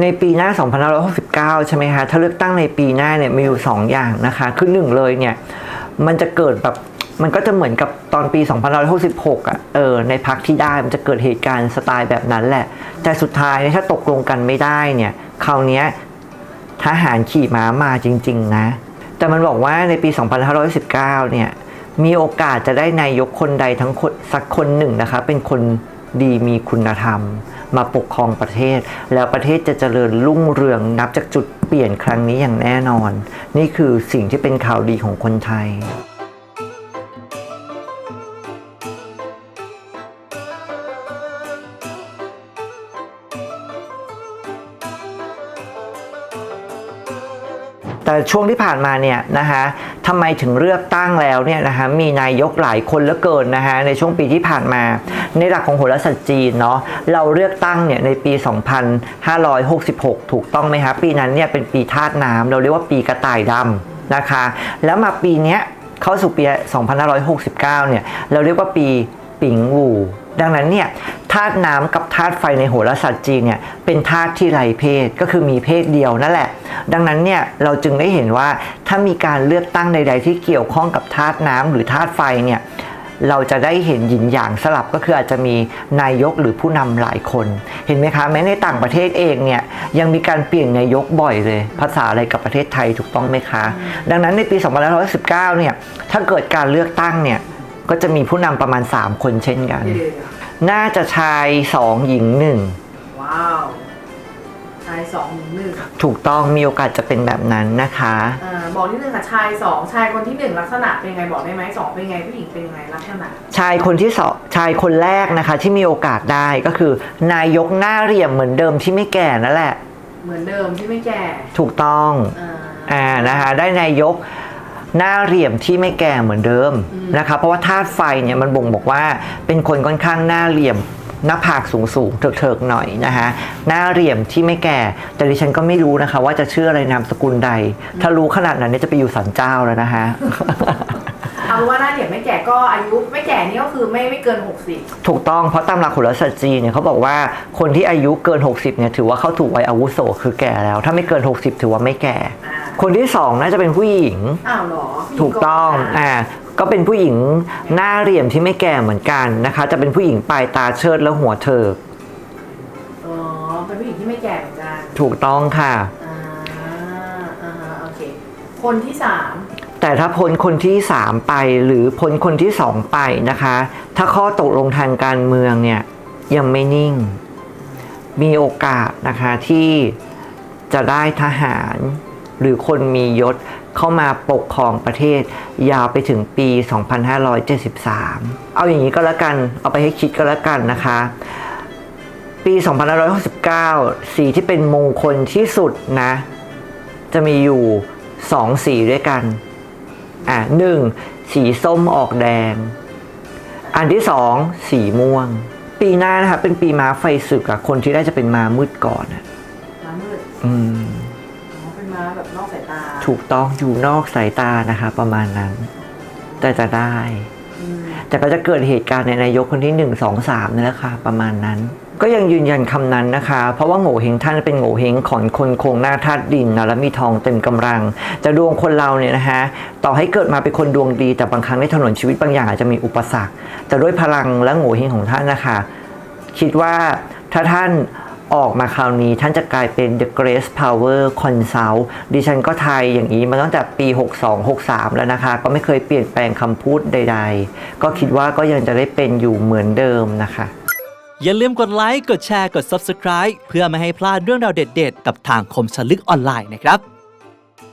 ในปีหน้า 2569 ใช่ไหมคะ ถ้าเลือกตั้งในปีหน้าเนี่ยมีอยู่ 2 อย่างนะคะ คือหนึ่งเลยเนี่ย มันจะเกิดแบบ มันก็จะเหมือนกับตอนปี 2566อะ เออ ในพักที่ได้ มันจะเกิดเหตุการณ์สไตล์แบบนั้นแหละ แต่สุดท้ายเนี่ยถ้าตกลงกันไม่ได้เนี่ย คราวนี้ทหารขี่ม้ามาจริง ๆ นะ แต่มันบอกว่าในปี 2519 เนี่ย มีโอกาสจะได้นายกคนใดทั้งสักคนหนึ่งนะคะ เป็นคนดีมีคุณธรรม มาปกครองประเทศ แล้วประเทศจะเจริญรุ่งเรืองนับจากจุดเปลี่ยนครั้งนี้อย่างแน่นอน นี่คือสิ่งที่เป็นข่าวดีของคนไทย แต่ช่วงที่ผ่านมาเนี่ยนะคะทำไมถึงเลือกตั้งแล้วเนี่ยนะคะมีนายกหลายคนเหลือเกินนะคะในช่วงปีที่ผ่านมา ในหลักของโหราศาสตร์จีนเนาะเราเลือกตั้งเนี่ยในปี 2566 ถูกต้องไหมคะปีนั้นเนี่ยเป็นปีธาตุน้ำเราเรียกว่าปีกระต่ายดำนะคะ แล้วมาปีเนี้ยเข้าสู่ปี 2569 เนี่ยเราเรียกว่าปีปิงหูดังนั้นเนี่ย ธาตุน้ำกับธาตุไฟในโหราศาสตร์จีนเนี่ยเป็นธาตุที่ไรเพศก็คือมีเพศเดียวนั่นแหละ ดังนั้นเนี่ยเราจึงได้เห็นว่าถ้ามีการเลือกตั้งใด ๆ ที่เกี่ยวข้องกับธาตุน้ำหรือธาตุไฟเนี่ยเราจะได้เห็นหยินหยางสลับก็คืออาจจะมีนายกหรือผู้นำหลายคน เห็นไหมคะแม้ในต่างประเทศเองเนี่ยยังมีการเปลี่ยนนายกบ่อยเลย ภาษาอะไรกับประเทศไทยถูกต้องไหมคะ ดังนั้นในปี2519เนี่ยถ้าเกิดการเลือกตั้งเนี่ยก็จะมีผู้นำประมาณ 3 คนเช่นกัน น่าจะชายสองหญิงหนึ่งๆว้าวชายสองหญิงหนึ่งถูกต้องมีโอกาสจะเป็นแบบนั้นนะคะ อ่าบอกนิดนึงค่ะชายสองชายคนที่หนึ่งลักษณะเป็นไงบอกได้ไหมสองเป็นไงผู้หญิงเป็นยังไงลักษณะชายคนที่สองชายคนแรกนะคะ ที่มีโอกาสได้ก็คือ นายกหน้าเหลี่ยมเหมือนเดิมที่ไม่แก่นั่นแหละ เหมือนเดิมที่ไม่แก่ถูกต้อง อ่า อ่านะคะได้นายก หน้าเหลี่ยมที่ไม่แก่เหมือนเดิมอืมนะคะเพราะว่าธาตุไฟเนี่ยมันบ่งบอกว่าเป็นคนค่อนข้างหน้าเหลี่ยมหน้าผากสูงสูงๆเถิกๆหน่อยนะคะหน้าเหลี่ยมที่ไม่แก่ แต่ดิฉันก็ไม่รู้นะคะ ว่าจะชื่ออะไรนามสกุลใด ถ้ารู้ขนาดนั้นเนี่ยจะไปอยู่สันเจ้าแล้วนะคะเอาเป็นว่าหน้าเด็กไม่แก่ก็อายุไม่แก่นี่ก็คือไม่ไม่เกิน 60 ถูกต้องเพราะตามหลักโหราศาสตร์จีนเนี่ยเขาบอกว่าคนที่อายุเกิน 60เนี่ยถือว่าเข้าถูกวัยอาวุโสคือแก่แล้ว ถ้าไม่เกิน 60 ถือว่าไม่แก่อ่า คนที่สองน่าจะเป็นผู้หญิง อ้าวเหรอผู้หญิถูกต้องนอะอ่าก็เป็นผู้หญิงหน้าเหลี่ยมที่ไม่แก่เหมือนกันนะคะ จะเป็นผู้หญิงปลายตาเชิดและหัวเถิกอ๋อเป็นผู้หญิงที่ไม่แก่เหมือนกันถูกต้องค่ะอ่าอ่าฮะโอเคคนที่สามแต่ถ้าพ้นคนที่ 3 ไปหรือพ้นคนที่ 2 ไปนะคะ ถ้าข้อตกลงทางการเมืองเนี่ยยังไม่นิ่ง มีโอกาสนะคะที่จะได้ทหาร หรือคนมียศเข้ามาปกครองประเทศ ยาวไปถึงปี 2573 เอาอย่างนี้ก็แล้วกัน เอาไปให้คิดก็แล้วกันนะคะ ปี 2569 สีที่เป็นมงคลที่สุดนะ จะมีอยู่ 2 สีด้วยกัน อะหนึ่งสีส้มออกแดง อันที่สองสีม่วง ปีหน้านะคะเป็นปีม้าไฟศึกอะคนที่ได้จะเป็นม้ามืดก่อนอะม้ามืด อืมอ๋อเป็นม้า แบบนอกสายตาถูกต้องอยู่นอกสายตานะคะ ประมาณนั้น แต่จะได้ อืมแต่ก็จะเกิดเหตุการณ์ในนายกคนที่1 2 3นี่แหละค่ะประมาณนั้น ก็ยังยืนยันคำนั้นนะคะ เพราะว่าโง่เฮงท่านเป็นโง่เฮงของคนโครงหน้าธาตุดินนะและมีทองเต็มกำลังจะดวงคนเราเนี่ยนะคะ ต่อให้เกิดมาเป็นคนดวงดี แต่บางครั้งในถนนชีวิตบางอย่างอาจจะมีอุปสรรค แต่ด้วยพลังและโง่เฮงของท่านนะคะ คิดว่าถ้าท่าน ออกมาคราวนี้ท่านจะกลายเป็น The Grace Power Consult ดิฉันก็ไทยอย่างนี้มาตั้งแต่ปี 62-63 แล้วนะคะ ก็ไม่เคยเปลี่ยนแปลงคำพูดใด ๆ ก็คิดว่าก็ยังจะได้เป็นอยู่เหมือนเดิมนะคะอย่าลืมกดไลค์ กดแชร์ กด Subscribe เพื่อไม่ให้พลาดเรื่องราวเด็ด ๆ กับทางคมสลึกออนไลน์นะครับ